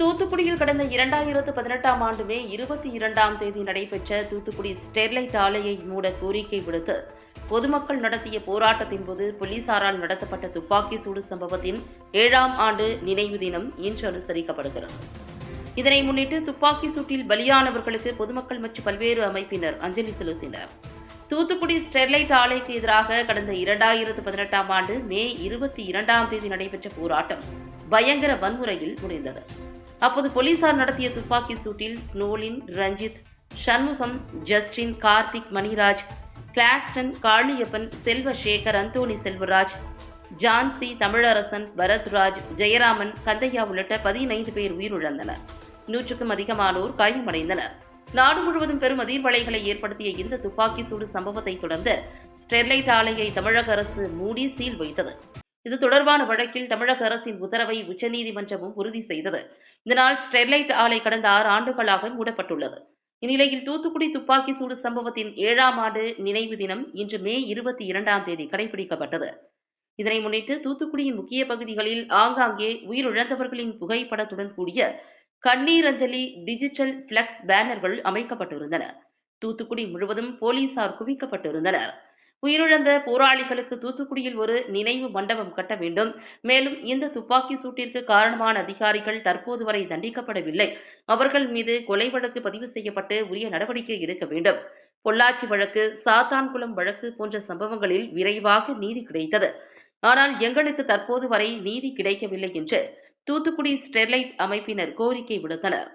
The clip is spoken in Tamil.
தூத்துக்குடியில் கடந்த இரண்டாயிரத்து பதினெட்டாம் ஆண்டு மே இருபத்தி இரண்டாம் தேதி நடைபெற்ற தூத்துக்குடி ஸ்டெர்லைட் ஆலையை மூட கோரிக்கை விடுத்து பொதுமக்கள் நடத்திய போராட்டத்தின் போது போலீசாரால் நடத்தப்பட்ட துப்பாக்கி சூடு சம்பவத்தின் ஏழாம் ஆண்டு நினைவு தினம் இன்று அனுசரிக்கப்படுகிறது. இதனை முன்னிட்டு துப்பாக்கி சூட்டில் பலியானவர்களுக்கு பொதுமக்கள் மற்றும் பல்வேறு அமைப்பினர் அஞ்சலி செலுத்தினர். தூத்துக்குடி ஸ்டெர்லைட் ஆலைக்கு எதிராக கடந்த இரண்டாயிரத்து பதினெட்டாம் ஆண்டு மே இருபத்தி இரண்டாம் தேதி நடைபெற்ற போராட்டம் பயங்கர வன்முறையில் முடிந்தது. அப்போது போலீசார் நடத்திய துப்பாக்கி சூட்டில் Snowlin Ranjith Shanmugam Justin Karthik Maniraj Gladston Kaliyappan Selvasekar Anthony Selvaraj Jhansi Tamilarasan Bharathraj Jayaraman Kandaiya உள்ளிட்ட பதினைந்து பேர் உயிரிழந்தனர். நூற்றுக்கும் அதிகமானோர் காயமடைந்தனர். நாடு முழுவதும் பெரும் அதிர்வலைகளை ஏற்படுத்திய இந்த துப்பாக்கி சூடு சம்பவத்தை தொடர்ந்து ஸ்டெர்லைட் ஆலையை தமிழக அரசு மூடி சீல் வைத்தது. இது தொடர்பான வழக்கில் தமிழக அரசின் உத்தரவை உச்சநீதிமன்றமும் உறுதி செய்தது. இதனால் ஸ்டெர்லைட் ஆலை கடந்த ஆறு ஆண்டுகளாக மூடப்பட்டுள்ளது. இந்நிலையில் தூத்துக்குடி துப்பாக்கி சூடு சம்பவத்தின் ஏழாம் ஆண்டு நினைவு தினம் இன்று மே இருபத்தி இரண்டாம் தேதி கடைபிடிக்கப்பட்டது. இதனை முன்னிட்டு தூத்துக்குடியின் முக்கிய பகுதிகளில் ஆங்காங்கே உயிரிழந்தவர்களின் புகைப்படத்துடன் கூடிய கண்ணீர் அஞ்சலி டிஜிட்டல் பிளக்ஸ் பேனர்கள் அமைக்கப்பட்டிருந்தன. தூத்துக்குடி முழுவதும் போலீசார் குவிக்கப்பட்டிருந்தனர். உயிரிழந்த போராளிகளுக்கு தூத்துக்குடியில் ஒரு நினைவு மண்டபம் கட்ட வேண்டும். மேலும் இந்த துப்பாக்கி சூட்டிற்கு காரணமான அதிகாரிகள் தற்போது வரை தண்டிக்கப்படவில்லை. அவர்கள் மீது கொலை வழக்கு பதிவு செய்யப்பட்டு உரிய நடவடிக்கை எடுக்க வேண்டும். பொள்ளாச்சி வழக்கு சாத்தான்குளம் வழக்கு போன்ற சம்பவங்களில் விரைவாக நீதி கிடைத்தது. ஆனால் எங்களுக்கு தற்போது வரை நீதி கிடைக்கவில்லை என்று தூத்துக்குடி ஸ்டெர்லைட் அமைப்பினர் கோரிக்கை விடுத்தனர்.